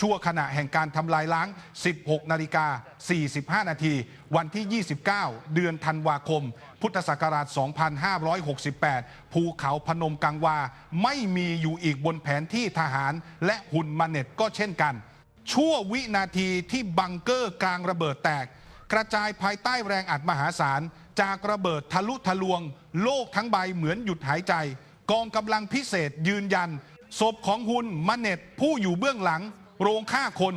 ชั่วขณะแห่งการทำลายล้าง 16 นาฬิกา 45 นาที วันที่ 29 เดือนธันวาคม พุทธศักราช 2568 ภูเขาพนมกังวา ไม่มีอยู่อีกบนแผนที่ทหาร และหุ่นมาเน็ตก็เช่นกัน ชั่ววินาทีที่บังเกอร์กลางระเบิดแตก กระจายภายใต้แรงอัดมหาศาล จากระเบิดทะลุทะลวง โลกทั้งใบเหมือนหยุดหายใจ กองกำลังพิเศษยืนยันศพของหุนมาเน็ตผู้อยู่เบื้องหลัง โรงฆ่าคน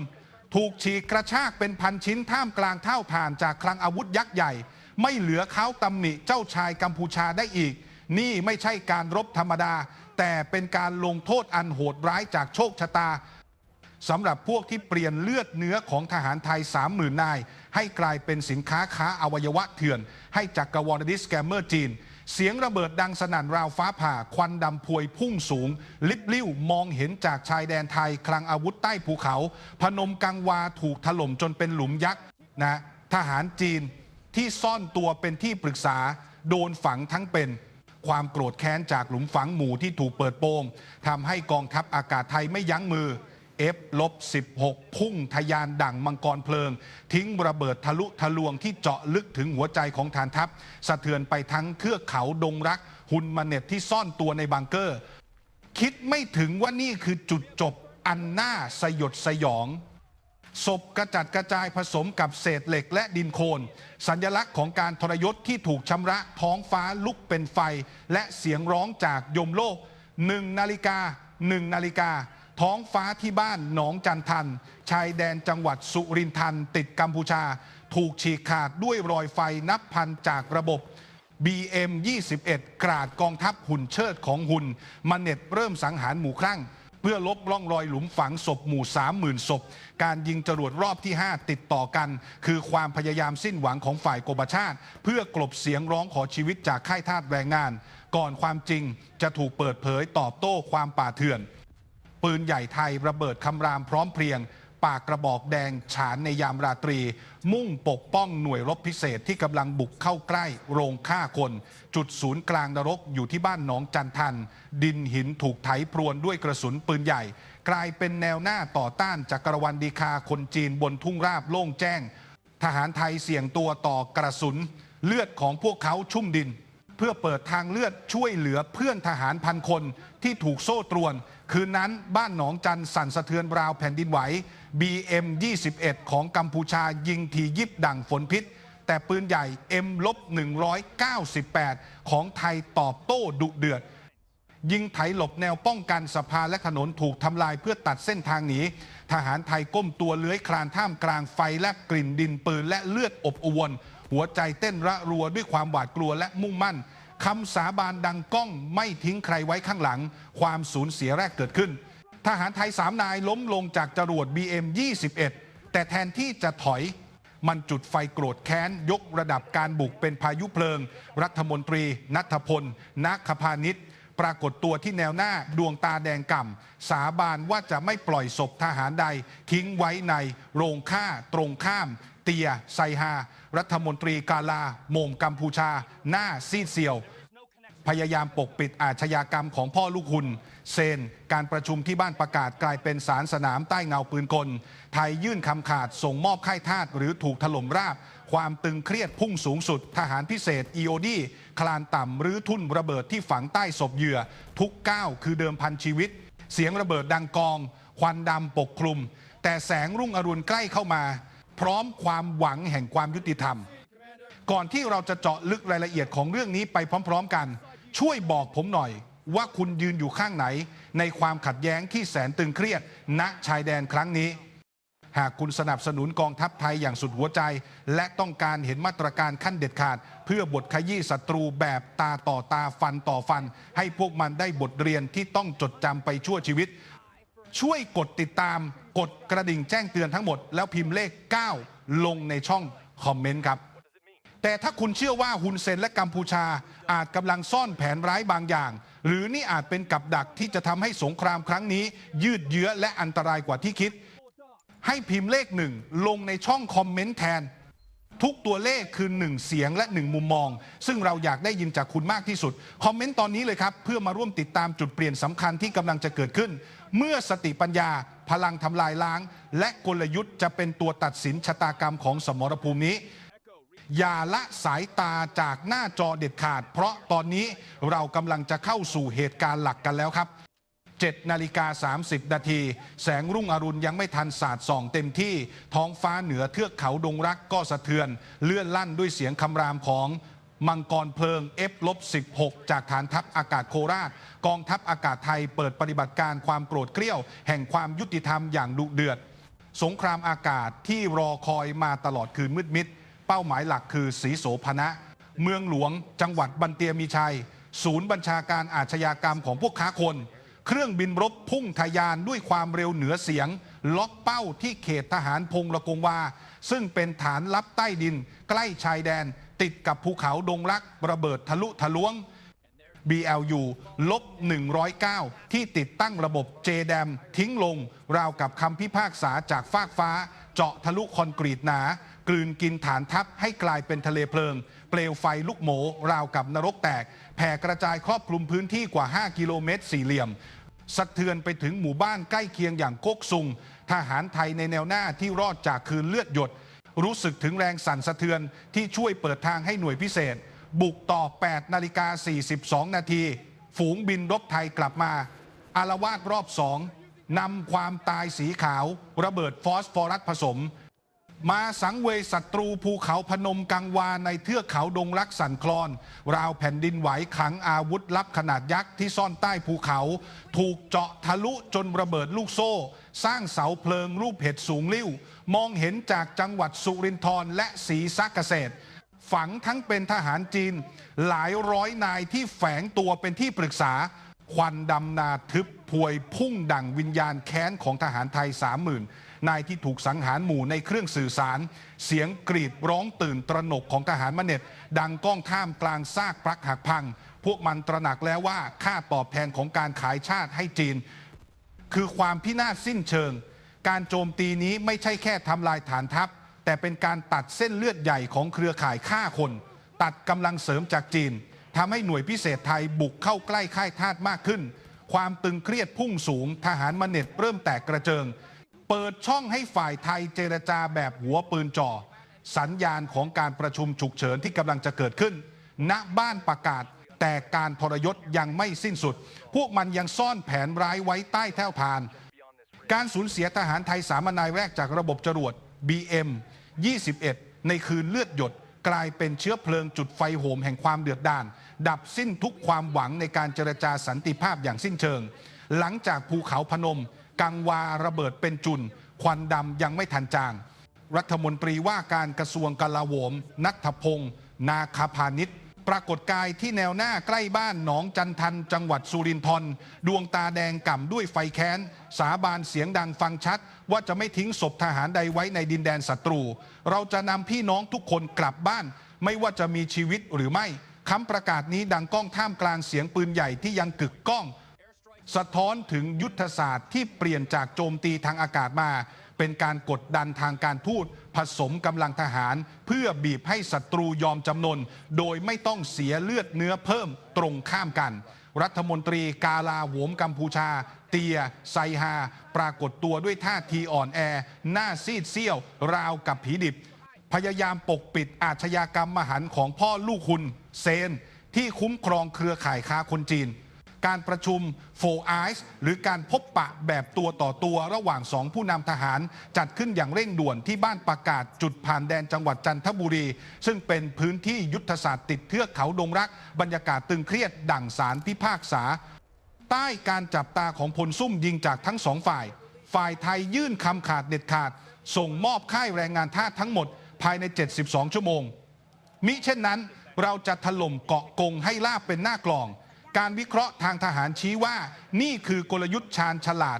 ถูกฉีกกระชากเป็นพันชิ้นท่ามกลางเท่าฐานจากคลังอาวุธยักษ์ใหญ่ ไม่เหลือเขาตำหนิเจ้าชายกัมพูชาได้อีก นี่ไม่ใช่การรบธรรมดา แต่เป็นการลงโทษอันโหดร้ายจากโชคชะตาสำหรับพวกที่เปลี่ยนเลือดเนื้อของทหารไทย 30,000นาย ให้กลายเป็นสินค้าค้าอวัยวะเถื่อน ให้จักกรวรดิสแกมเมอร์จีน เสียงระเบิดดังสนั่นราวฟ้าผ่า ควันดำพวยพุ่งสูง ลิบลิ่วมองเห็นจากชายแดนไทย คลังอาวุธใต้ภูเขา พนมกังวาถูกถล่มจนเป็นหลุมยักษ์นะทหารจีนที่ซ่อนตัวเป็นที่ปรึกษา โดนฝังทั้งเป็นความโกรธแค้นจากหลุมฝังหมู่ที่ถูกเปิดโปงทำให้กองทัพอากาศไทยไม่ยั้งมือ F ลบ16 พุ่งทะยานดั่งมังกรเพลิง ทิ้งระเบิดทะลุทะลวงที่เจาะลึกถึงหัวใจของฐานทัพ สะเทือนไปทั้งเทือกเขาดงรัก หุ่นมาเน็ตที่ซ่อนตัวในบังเกอร์ คิดไม่ถึงว่านี่คือจุดจบอันน่าสยดสยองศพกระจัดกระจายผสมกับเศษเหล็กและดินโคลนสัญลักษณ์ของการทรยศที่ถูกชำระท้องฟ้าลุกเป็นไฟ และเสียงร้องจากยมโลกหนึ่งนาฬิกาหนึ่งนาฬิกา ท้องฟ้าที่บ้านหนองจันทัน ชายแดนจังหวัดสุรินทร์ติดกัมพูชา ถูกฉีกขาดด้วยรอยไฟนับพันจากระบบ BM 21 กราดกองทัพหุ่นเชิดของหุ่นมันเน็ตเริ่มสังหารหมู่ครั่ง เพื่อลบร่องรอยหลุมฝังศพหมู่ 30,000 ศพ การยิงจรวดรอบที่ 5 ติดต่อกัน คือความพยายามสิ้นหวังของฝ่ายกบชาติ เพื่อกลบเสียงร้องขอชีวิตจากค่ายทาสแรงงาน ก่อนความจริงจะถูกเปิดเผยตอบโต้ความป่าเถื่อน ปืนใหญ่ไทยระเบิดคำรามพร้อมเพรียง ปากกระบอกแดงฉานในยามราตรี มุ่งปกป้องหน่วยรบพิเศษที่กำลังบุกเข้าใกล้โรงฆ่าคน จุดศูนย์กลางนรกอยู่ที่บ้านหนองจันทัน ดินหินถูกไถพรวนด้วยกระสุนปืนใหญ่ กลายเป็นแนวหน้าต่อต้านจักรวรรดิคาคนจีนบนทุ่งราบโล่งแจ้ง ทหารไทยเสี่ยงตัวต่อกระสุน เลือดของพวกเขาชุ่มดิน เพื่อเปิดทางเลือดช่วยเหลือเพื่อนทหารพันคนที่ถูกโซ่ตรวน คืนนั้นบ้านหนองจันสั่นสะเทือนราวแผ่นดินไหว BM 21 ของกัมพูชายิงทียิบดั่งฝนพิษ แต่ปืนใหญ่ M ลบ198 ของไทยตอบโต้ดุเดือด ยิงไถหลบแนวป้องกันสะพานและถนนถูกทำลายเพื่อตัดเส้นทางหนีทหารไทยก้มตัวเลื้อยคลานท่ามกลางไฟและกลิ่นดินปืนและเลือดอบอวน หัวใจเต้นระรัวด้วยความหวาดกลัวและมุ่งมั่น คำสาบานดังก้องไม่ทิ้งใครไว้ข้างหลัง ความสูญเสียแรกเกิดขึ้น ทหารไทยสามนายล้มลงจากจรวด BM 21 แต่แทนที่จะถอยมันจุดไฟโกรธแค้น ยกระดับการบุกเป็นพายุเพลิง รัฐมนตรี นัทพลนักพานิช ปรากฏตัวที่แนวหน้าดวงตาแดงก่ำสาบานว่าจะไม่ปล่อยศพทหารใด ทิ้งไว้ในโรงฆ่าตรงข้าม เตียไซฮา รัฐมนตรีกาลาโมมกัมพูชา หน้าซีดเซียว พยายามปกปิดอาชญากรรมของพ่อลูกหุนเซน การประชุมที่บ้านประกาศกลายเป็นสารสนามใต้เงาปืนกล ไทยยื่นคำขาดส่งมอบค่ายทาสหรือถูกถล่มราบ ความตึงเครียดพุ่งสูงสุด ทหารพิเศษ EOD คลานต่ำหรือทุ่นระเบิดที่ฝังใต้ศพเหยื่อ ทุกก้าวคือเดิมพันชีวิต เสียงระเบิดดังกอง ควันดำปกคลุม แต่แสงรุ่งอรุณใกล้เข้ามา พร้อมความหวังแห่งความยุติธรรม ก่อนที่เราจะเจาะลึกรายละเอียดของเรื่องนี้ไปพร้อม ๆ กัน ช่วยบอกผมหน่อยว่าคุณยืนอยู่ข้างไหน ในความขัดแย้งที่แสนตึงเครียด ณชายแดนครั้งนี้ หากคุณสนับสนุนกองทัพไทยอย่างสุดหัวใจ และต้องการเห็นมาตรการขั้นเด็ดขาด เพื่อบทขยี้ศัตรูแบบตาต่อตาฟันต่อฟัน ให้พวกมันได้บทเรียนที่ต้องจดจำไปชั่วชีวิต ช่วยกดติดตามกดกระดิ่งแจ้งเตือนทั้งหมด แล้วพิมพ์เลข 9 ลงในช่องคอมเมนต์ครับแต่ถ้าคุณเชื่อว่าฮุนเซนและกัมพูชา อาจกำลังซ่อนแผนร้ายบางอย่าง หรือนี่อาจเป็นกับดักที่จะทำให้สงครามครั้งนี้ ยืดเยื้อและอันตรายกว่าที่คิด ให้พิมพ์เลขหนึ่งลงในช่องคอมเมนต์แทน ทุกตัวเลขคือ1เสียงและ1มุมมอง ซึ่งเราอยากได้ยินจากคุณมากที่สุด คอมเมนต์ตอนนี้เลยครับ เพื่อมาร่วมติดตามจุดเปลี่ยนสำคัญที่กำลังจะเกิดขึ้น เมื่อสติปัญญาพลังทำลายล้าง และกลยุทธ์จะเป็นตัวตัดสินชะตากรรมของสมรภูมินี้ อย่าละสายตาจากหน้าจอเด็ดขาด เพราะตอนนี้เรากำลังจะเข้าสู่เหตุการณ์หลักกันแล้วครับ7นาฬิกา 30 นาที แสงรุ่งอรุณยังไม่ทันสาดส่องเต็มที่ ท้องฟ้าเหนือเทือกเขาดงรักก็สะเทือน เลื่อนลั่นด้วยเสียงคำรามของมังกรเพลิง F-16 จากฐานทัพอากาศโคราช กองทัพอากาศไทยเปิดปฏิบัติการความโกรธเกรี้ยว แห่งความยุติธรรมอย่างดุเดือด สงครามอากาศที่รอคอยมาตลอดคืนมืดมิด เป้าหมายหลักคือสีโสพนะเมืองหลวง จังหวัดบันเตียมีชัย ศูนย์บัญชาการอาชญากรรมของพวกค้าคน เครื่องบินรบพุ่งทะยานด้วยความเร็วเหนือเสียง ล็อกเป้าที่เขตทหารพงละกงวา ซึ่งเป็นฐานลับใต้ดิน ใกล้ชายแดน ติดกับภูเขาดงรักระเบิดทะลุทะลวง BLU ลบ 109 ที่ติดตั้งระบบ JDAM ทิ้งลง ราวกับคำพิพากษาจากฟากฟ้า เจาะทะลุคอนกรีตหนา กลืนกินฐานทัพให้กลายเป็นทะเลเพลิง เปลวไฟลุกโหมราวกับนรกแตก แผ่กระจายครอบคลุมพื้นที่กว่า 5 กิโลเมตรสี่เหลี่ยมสะเทือนไปถึงหมู่บ้านใกล้เคียงอย่างโกกซุง ทหารไทยในแนวหน้าที่รอดจากคืนเลือดหยด รู้สึกถึงแรงสั่นสะเทือนที่ช่วยเปิดทางให้หน่วยพิเศษ บุกต่อ 8 นาฬิกา 42 นาที ฝูงบินรบไทยกลับมา อารวาสรอบสองนำความตายสีขาว ระเบิดฟอสฟอรัสผสม มาสังเวยศัตรูภูเขาพนมกังวาในเทือกเขาดงรักสันคลอน ราวแผ่นดินไหวขังอาวุธลับขนาดยักษ์ที่ซ่อนใต้ภูเขา ถูกเจาะทะลุจนระเบิดลูกโซ่ สร้างเสาเพลิงรูปเห็ดสูงลิ่วมองเห็นจากจังหวัดสุรินทร์และศรีสะเกษตร ฝังทั้งเป็นทหารจีน หลายร้อยนายที่แฝงตัวเป็นที่ปรึกษา ควันดำนาทึบพวยพุ่งดั่งวิญญาณแค้นของทหารไทยสามหมื่น นายที่ถูกสังหารหมู่ในเครื่องสื่อสาร เสียงกรีดร้องตื่นตระหนกของทหารมเน็ต ดังก้องท่ามกลางซากปลักหักพัง พวกมันตระหนักแล้วว่าค่าตอบแทนของการขายชาติให้จีน คือความพินาศสิ้นเชิง การโจมตีนี้ไม่ใช่แค่ทำลายฐานทัพ แต่เป็นการตัดเส้นเลือดใหญ่ของเครือข่ายฆ่าคน ตัดกำลังเสริมจากจีนทำให้หน่วยพิเศษไทยบุกเข้าใกล้ค่ายทาสมากขึ้น ความตึงเครียดพุ่งสูง ทหารมาเน็ตเริ่มแตกกระเจิง เปิดช่องให้ฝ่ายไทยเจรจาแบบหัวปืนจ่อ สัญญาณของการประชุมฉุกเฉินที่กำลังจะเกิดขึ้น ณบ้านประกาศแต่การทรยศยังไม่สิ้นสุด พวกมันยังซ่อนแผนร้ายไว้ใต้แท่วพาน การสูญเสียทหารไทยสามนายแรกจากระบบจรวด BM 21 ในคืนเลือดหยดกลายเป็นเชื้อเพลิงจุดไฟโหมแห่งความเดือดดาลดับสิ้นทุกความหวังในการเจรจาสันติภาพอย่างสิ้นเชิง หลังจากภูเขาพนม กังวาระเบิดเป็นจุน ควันดำยังไม่ทันจาง รัฐมนตรีว่าการกระทรวงกลาโหม นัทพงศ์นาคาพานิชปรากฏกายที่แนวหน้าใกล้บ้านหนองจันทัน จังหวัดสุรินทร์ดวงตาแดงก่ำด้วยไฟแค้น สาบานเสียงดังฟังชัด ว่าจะไม่ทิ้งศพทหารใดไว้ในดินแดนศัตรู เราจะนำพี่น้องทุกคนกลับบ้าน ไม่ว่าจะมีชีวิตหรือไม่คำประกาศนี้ดังก้องท่ามกลางเสียงปืนใหญ่ที่ยังกึกก้อง สะท้อนถึงยุทธศาสตร์ที่เปลี่ยนจากโจมตีทางอากาศมา เป็นการกดดันทางการทูตผสมกำลังทหาร เพื่อบีบให้ศัตรูยอมจำนน โดยไม่ต้องเสียเลือดเนื้อเพิ่มตรงข้ามกัน รัฐมนตรีกาลาโหวมกัมพูชา เตีย ไซฮา ปรากฏตัวด้วยท่าทีอ่อนแอ หน้าซีดเซี่ยว ราวกับผีดิบ พยายามปกปิดอาชญากรรมมหันต์ของพ่อลูกคุณเซน ที่คุ้มครองเครือข่ายค้าคนจีน การประชุมโฟไอส์หรือการพบปะแบบตัวต่อตัวระหว่างสองผู้นำทหาร จัดขึ้นอย่างเร่งด่วนที่บ้านประกาศจุดผ่านแดนจังหวัดจันทบุรี ซึ่งเป็นพื้นที่ยุทธศาสตร์ติดเทือกเขาดงรัก บรรยากาศตึงเครียดดั่งสารพิพากษา ใต้การจับตาของพลซุ่มยิงจากทั้งสองฝ่าย ฝ่ายไทยยื่นคำขาดเด็ดขาด ส่งมอบค่ายแรงงานทาสทั้งหมด ภายใน 72 ชั่วโมง มิเช่นนั้นเราจะถล่มเกาะกงให้ลาบเป็นหน้ากลอง การวิเคราะห์ทางทหารชี้ว่า นี่คือกลยุทธ์ชาญฉลาด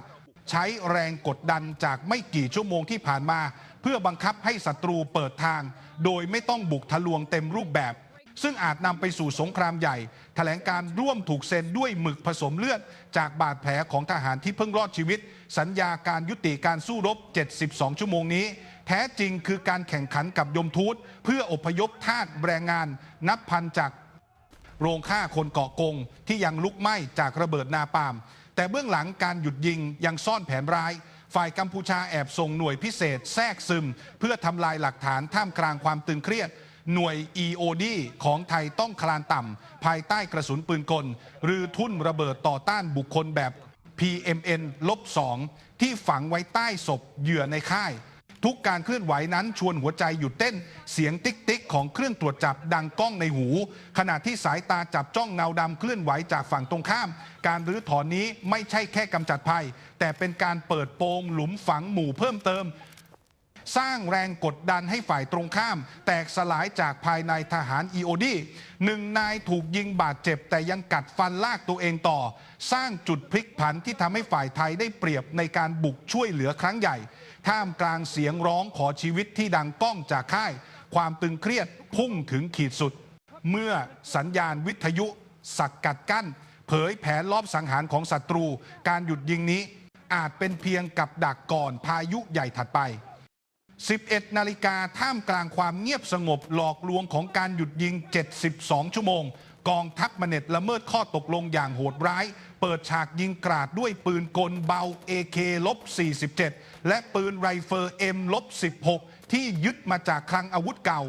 ใช้แรงกดดันจากไม่กี่ชั่วโมงที่ผ่านมา เพื่อบังคับให้ศัตรูเปิดทาง โดยไม่ต้องบุกทะลวงเต็มรูปแบบ ซึ่งอาจนำไปสู่สงครามใหญ่ แถลงการร่วมถูกเซ็นด้วยหมึกผสมเลือด จากบาดแผลของทหารที่เพิ่งรอดชีวิต สัญญาการยุติการสู้รบ 72 ชั่วโมงนี้ แท้จริงคือการแข่งขันกับยมทูตเพื่ออพยพทาสแรงงาน นับพันจาก โรงฆ่าคนเกาะกง ที่ยังลุกไหม้จากระเบิดนาปาล์มแต่เบื้องหลังการหยุดยิงยังซ่อนแผนร้าย ฝ่ายกัมพูชาแอบส่งหน่วยพิเศษแทรกซึม เพื่อทำลายหลักฐานท่ามกลางความตึงเครียดหน่วย EOD ของไทยต้องคลานต่ำ ภายใต้กระสุนปืนกล หรือทุ่นระเบิดต่อต้านบุคคลแบบ PMN ลบ2ที่ฝังไว้ใต้ศพเหยื่อในค่าย ทุกการเคลื่อนไหวนั้นชวนหัวใจหยุดเต้น เสียงติ๊กติ๊กของเครื่องตรวจจับดังก้องในหู ขณะที่สายตาจับจ้องเงาดำเคลื่อนไหวจากฝั่งตรงข้าม การรื้อถอนนี้ไม่ใช่แค่กำจัดภัย แต่เป็นการเปิดโปงหลุมฝังหมู่เพิ่มเติมสร้างแรงกดดันให้ฝ่ายตรงข้าม แตกสลายจากภายในทหาร EOD หนึ่งนายถูกยิงบาดเจ็บ แต่ยังกัดฟันลากตัวเองต่อ สร้างจุดพลิกผันที่ทำให้ฝ่ายไทยได้เปรียบในการบุกช่วยเหลือครั้งใหญ่ ท่ามกลางเสียงร้องขอชีวิตที่ดังก้องจากค่าย ความตึงเครียดพุ่งถึงขีดสุด เมื่อสัญญาณวิทยุสักกัดกั้น เผยแผนลอบสังหารของศัตรู การหยุดยิงนี้อาจเป็นเพียงกับดักก่อนพายุใหญ่ถัดไป 11 นาฬิกาท่ามกลางความเงียบสงบหลอกลวงของการหยุดยิง 72 ชั่วโมง กองทัพมเน็ตละเมิดข้อตกลงอย่างโหดร้าย เปิดฉากยิงกราดด้วยปืนกลเบา AK ลบ47 และปืนไรเฟิล M ลบ16 ที่ยึดมาจากคลังอาวุธเก่า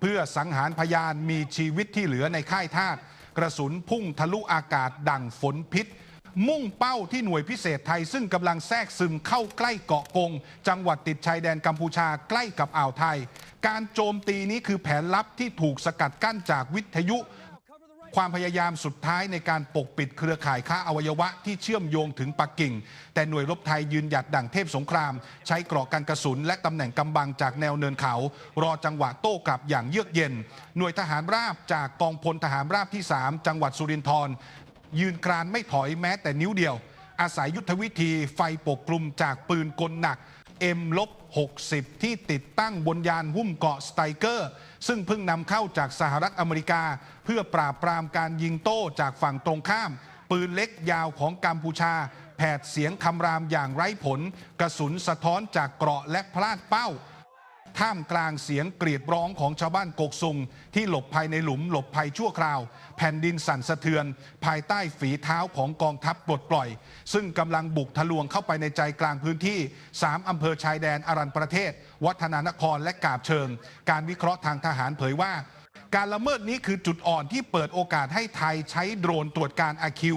เพื่อสังหารพยานมีชีวิตที่เหลือในค่ายทาสกระสุนพุ่งทะลุอากาศดั่งฝนพิษ มุ่งเป้าที่หน่วยพิเศษไทยซึ่งกำลังแทรกซึมเข้าใกล้เกาะกง จังหวัดติดชายแดนกัมพูชาใกล้กับอ่าวไทย การโจมตีนี้คือแผนลับที่ถูกสกัดกั้นจากวิทยุ ความพยายามสุดท้ายในการปกปิดเครือข่ายค้าอวัยวะที่เชื่อมโยงถึงปักกิ่ง แต่หน่วยรบไทยยืนหยัดดั่งเทพสงคราม ใช้เกราะกันกระสุน และตำแหน่งกำบังจากแนวเนินเขา รอจังหวะโต้กลับอย่างเยือกเย็น หน่วยทหารราบจากกองพลทหารราบที่ 3 จังหวัดสุรินทร์ยืนกรานไม่ถอยแม้แต่นิ้วเดียว อาศัยยุทธวิธีไฟปกคลุมจากปืนกลหนัก M ลบ 60 ที่ติดตั้งบนยานหุ้มเกาะสไตรเกอร์ ซึ่งเพิ่งนำเข้าจากสหรัฐอเมริกา เพื่อปราบปรามการยิงโต้จากฝั่งตรงข้าม ปืนเล็กยาวของกัมพูชา แผดเสียงคำรามอย่างไร้ผล กระสุนสะท้อนจากเกราะและพลาดเป้า ท่ามกลางเสียงกรีดร้องของชาวบ้านกกซุง ที่หลบภัยในหลุมหลบภัยชั่วคราว แผ่นดินสั่นสะเทือน ภายใต้ฝีเท้าของกองทัพปลดปล่อย ซึ่งกำลังบุกทะลวงเข้าไปในใจกลางพื้นที่ 3 อำเภอชายแดนอารันประเทศ วัฒนานครและกาบเชิง การวิเคราะห์ทางทหารเผยว่าการละเมิดนี้คือจุดอ่อนที่เปิดโอกาสให้ไทยใช้โดรนตรวจการอาคิว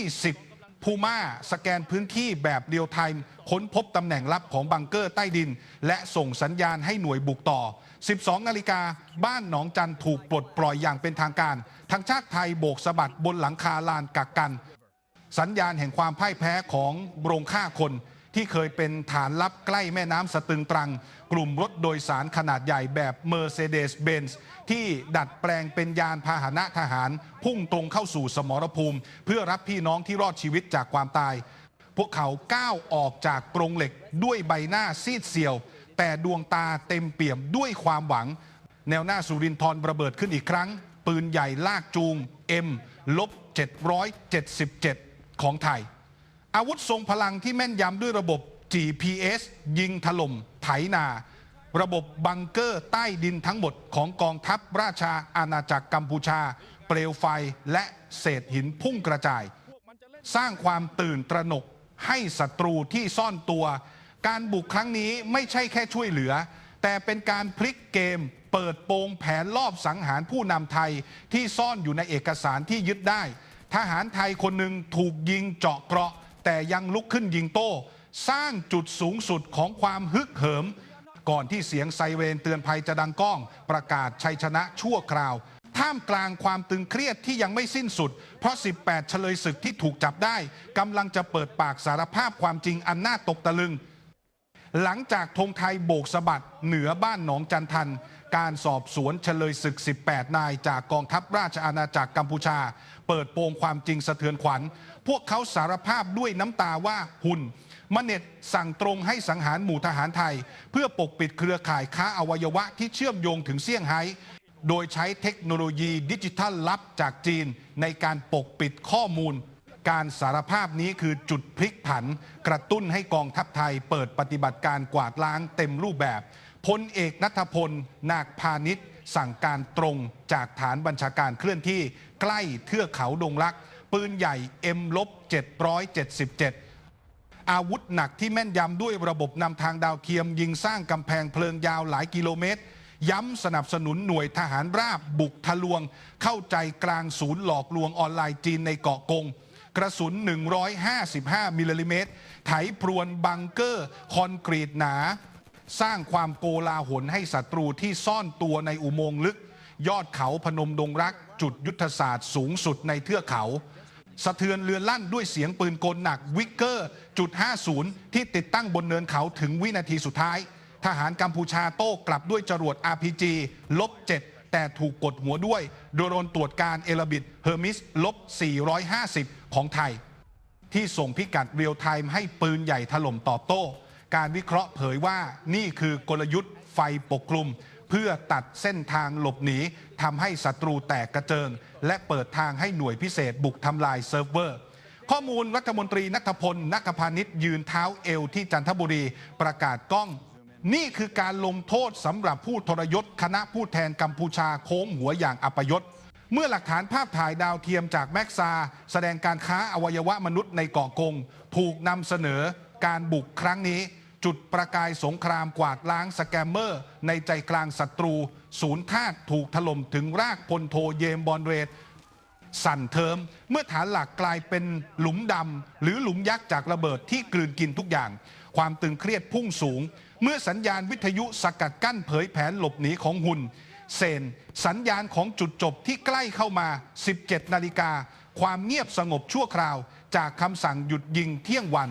20 พูม่าสแกนพื้นที่แบบเรียลไทม์ค้นพบตำแหน่งลับของบังเกอร์ใต้ดิน และส่งสัญญาณให้หน่วยบุกต่อ 12 นาฬิกา บ้านหนองจันถูกปลดปล่อยอย่างเป็นทางการ ทางชาติไทยโบกสะบัดบนหลังคาลานกักกัน สัญญาณแห่งความพ่ายแพ้ของโรงฆ่าคน ที่เคยเป็นฐานลับใกล้แม่น้ำสตึงตรัง กลุ่มรถโดยสารขนาดใหญ่แบบ Mercedes-Benz ที่ดัดแปลงเป็นยานพาหนะทหาร พุ่งตรงเข้าสู่สมรภูมิ เพื่อรับพี่น้องที่รอดชีวิตจากความตาย พวกเขาก้าวออกจากกรงเหล็กด้วยใบหน้าซีดเซียว แต่ดวงตาเต็มเปี่ยมด้วยความหวัง แนวหน้าสุรินทร์ระเบิดขึ้นอีกครั้ง ปืนใหญ่ลากจูง M ลบ777 ของไทย อาวุธทรงพลังที่แม่นยำด้วยระบบ GPS ยิงถล่มไถนา ระบบบังเกอร์ใต้ดินทั้งหมดของกองทัพราชาอาณาจักรกัมพูชา เปลวไฟและเศษหินพุ่งกระจาย สร้างความตื่นตระหนกให้ศัตรูที่ซ่อนตัว การบุกครั้งนี้ไม่ใช่แค่ช่วยเหลือ แต่เป็นการพลิกเกม เปิดโปงแผนลอบสังหารผู้นำไทยที่ซ่อนอยู่ในเอกสารที่ยึดได้ ทหารไทยคนหนึ่งถูกยิงเจาะเกราะ แต่ยังลุกขึ้นยิงโต้ สร้างจุดสูงสุดของความฮึกเหิม ก่อนที่เสียงไซเรนเตือนภัยจะดังก้อง ประกาศชัยชนะชั่วคราว ท่ามกลางความตึงเครียดที่ยังไม่สิ้นสุด เพราะ 18 เฉลยศึกที่ถูกจับได้กำลังจะเปิดปากสารภาพความจริงอันน่าตกตะลึง หลังจากธงไทยโบกสะบัดเหนือบ้านหนองจันทันการสอบสวนเฉลยศึก 18 นาย จากกองทัพราชอาณาจักรกัมพูชา เปิดโปงความจริงสะเทือนขวัญ พวกเขาสารภาพด้วยน้ำตาว่าหุ่นมเน็ตสั่งตรงให้สังหารหมู่ทหารไทย เพื่อปกปิดเครือข่ายค้าอวัยวะที่เชื่อมโยงถึงเซี่ยงไฮ้โดยใช้เทคโนโลยีดิจิทัลลับจากจีน ในการปกปิดข้อมูล การสารภาพนี้คือจุดพลิกผัน กระตุ้นให้กองทัพไทย เปิดปฏิบัติการกวาดล้างเต็มรูปแบบพลเอกนัทพล นาคพาณิชย์สั่งการตรงจากฐานบัญชาการเคลื่อนที่ใกล้เทือกเขาดงรักษ ปืนใหญ่ M ลบ777 อาวุธหนักที่แม่นยำด้วยระบบนำทางดาวเทียม ยิงสร้างกำแพงเพลิงยาวหลายกิโลเมตร ย้ำสนับสนุนหน่วยทหารราบบุกทะลวง เข้าใจกลางศูนย์หลอกลวงออนไลน์จีนในเกาะกง กระสุน 155 มิลลิเมตร ไถพรวนบังเกอร์ คอนกรีตหนา สร้างความโกลาหลให้ศัตรูที่ซ่อนตัวในอุโมงค์ลึก ยอดเขาพนมดงรักจุดยุทธศาสตร์สูงสุดในเทือกเขา สะเทือนเรือลั่นด้วยเสียงปืนกลหนักวิกเกอร์จุด50 ที่ติดตั้งบนเนินเขาถึงวินาทีสุดท้าย ทหารกัมพูชาโต้กลับด้วยจรวด RPG ลบ7แต่ถูกกดหัวด้วย โดยโดนตรวจการเอลบิดเฮอร์มิสลบ450 ของไทย ที่ส่งพิกัดเรียลไทม์ให้ปืนใหญ่ถล่มตอบโต้ การวิเคราะห์เผยว่านี่คือกลยุทธ์ไฟปกคลุม เพื่อตัดเส้นทางหลบหนีทำให้ศัตรูแตกกระเจิง และเปิดทางให้หน่วยพิเศษบุกทำลายเซิร์ฟเวอร์ ข้อมูลรัฐมนตรีนัทพลนักพาณิชย์ยืนเท้าเอวที่จันทบุรีประกาศกล้อง นี่คือการลงโทษสำหรับผู้ทรยศคณะผู้แทนกัมพูชาโค้งหัวอย่างอัปยศเมื่อหลักฐานภาพถ่ายดาวเทียมจากแม็กซา แสดงการค้าอวัยวะมนุษย์ในเกาะกง ถูกนำเสนอการบุกครั้งนี้ จุดประกายสงครามกวาดล้างสแกมเมอร์ ในใจกลางศัตรู ศูนย์ทาสถูกถล่มถึงรากพลโทเยมบอลเรดสั่นเทิม เมื่อฐานหลักกลายเป็นหลุมดำหรือหลุมยักษ์จากระเบิดที่กลืนกินทุกอย่าง ความตึงเครียดพุ่งสูง เมื่อสัญญาณวิทยุสกัดกั้นเผยแผนหลบหนีของหุ่นเซนสัญญาณของจุดจบที่ใกล้เข้ามา 17 นาฬิกา ความเงียบสงบชั่วคราว จากคำสั่งหยุดยิงเที่ยงวัน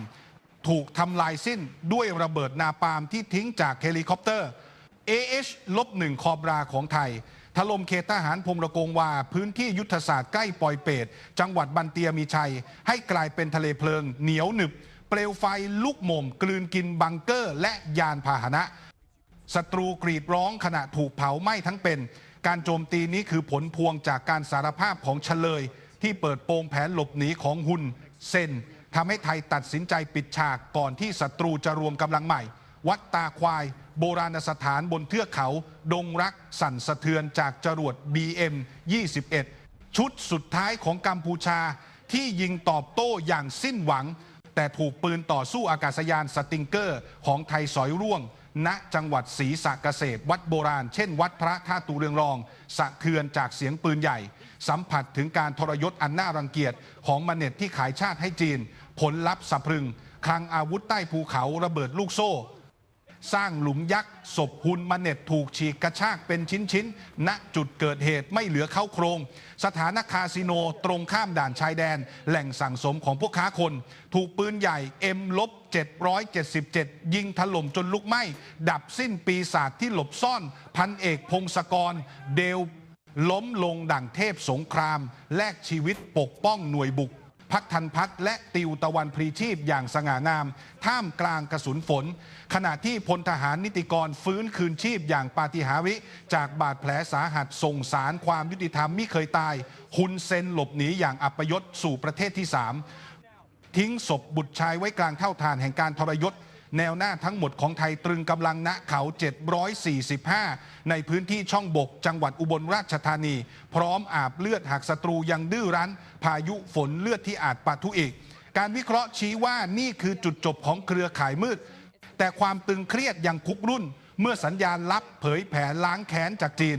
ถูกทำลายสิ้นด้วยระเบิดนาปาล์มที่ทิ้งจากเฮลิคอปเตอร์ AH ลบหนึ่งคอบราของไทย ถล่มเขตทหารพงระกงวา พื้นที่ยุทธศาสตร์ใกล้ปอยเปต จังหวัดบันเตียมีชัย ให้กลายเป็นทะเลเพลิงเหนียวหนึบ เปลวไฟลุกหม่ม กลืนกินบังเกอร์ และยานพาหนะศัตรูกรีดร้องขณะถูกเผาไหม้ทั้งเป็น การโจมตีนี้คือผลพวงจากการสารภาพของเฉลย ที่เปิดโปงแผนหลบหนีของหุนเซน ทำให้ไทยตัดสินใจปิดฉากก่อนที่ศัตรูจะรวมกำลังใหม่ วัดตาควาย โบราณสถานบนเทือกเขา ดงรักสั่นสะเทือนจากจรวด BM 21 ชุดสุดท้ายของกัมพูชาที่ยิงตอบโต้อย่างสิ้นหวัง แต่ถูกปืนต่อสู้อากาศยานสติงเกอร์ของไทยสอยร่วง ณจังหวัดศรีสะเกษตรวัดโบราณ เช่น วัดพระท่าตูเรืองรอง สะเทือนจากเสียงปืนใหญ่ สัมผัสถึงการทรยศอันน่ารังเกียจของมาเน็ตที่ขายชาติให้จีน ผลลัพธ์สะพรึงคลังอาวุธใต้ภูเขาระเบิดลูกโซ่ สร้างหลุมยักษ์ศพหุนมาเน็ตถูกฉีกกระชากเป็นชิ้นๆณจุดเกิดเหตุไม่เหลือเข้าโครง สถานคาสิโนตรงข้ามด่านชายแดน แหล่งสั่งสมของพวกค้าคน ถูกปืนใหญ่ M ลบ777 ยิงถล่มจนลุกไหม้ ดับสิ้นปีศาจที่หลบซ่อน พันเอกพงศกร เดล ล้มลงดั่งเทพสงคราม แลกชีวิตปกป้องหน่วยบุกพักทันพัฒและติวตะวันพรีชีพอย่างสง่างาม ท่ามกลางกระสุนฝน ขณะที่พลทหารนิติกรฟื้นคืนชีพอย่างปาฏิหาริย์จากบาดแผลสาหัสส่งสารความยุติธรรมไม่เคยตายฮุนเซนหลบหนีอย่างอัปยศสู่ประเทศที่สามทิ้งศพบุตรชายไว้กลางเท่าทานแห่งการทรยศ แนวหน้าทั้งหมดของไทยตรึงกำลังณเขา 745 ในพื้นที่ช่องบก จังหวัดอุบลราชธานี พร้อมอาบเลือดหากศัตรูยังดื้อรั้น พายุฝนเลือดที่อาจปะทุอีก การวิเคราะห์ชี้ว่านี่คือจุดจบของเครือข่ายมืด แต่ความตึงเครียดยังคุกรุ่น เมื่อสัญญาณลับเผยแผ่ล้างแค้นจากจีน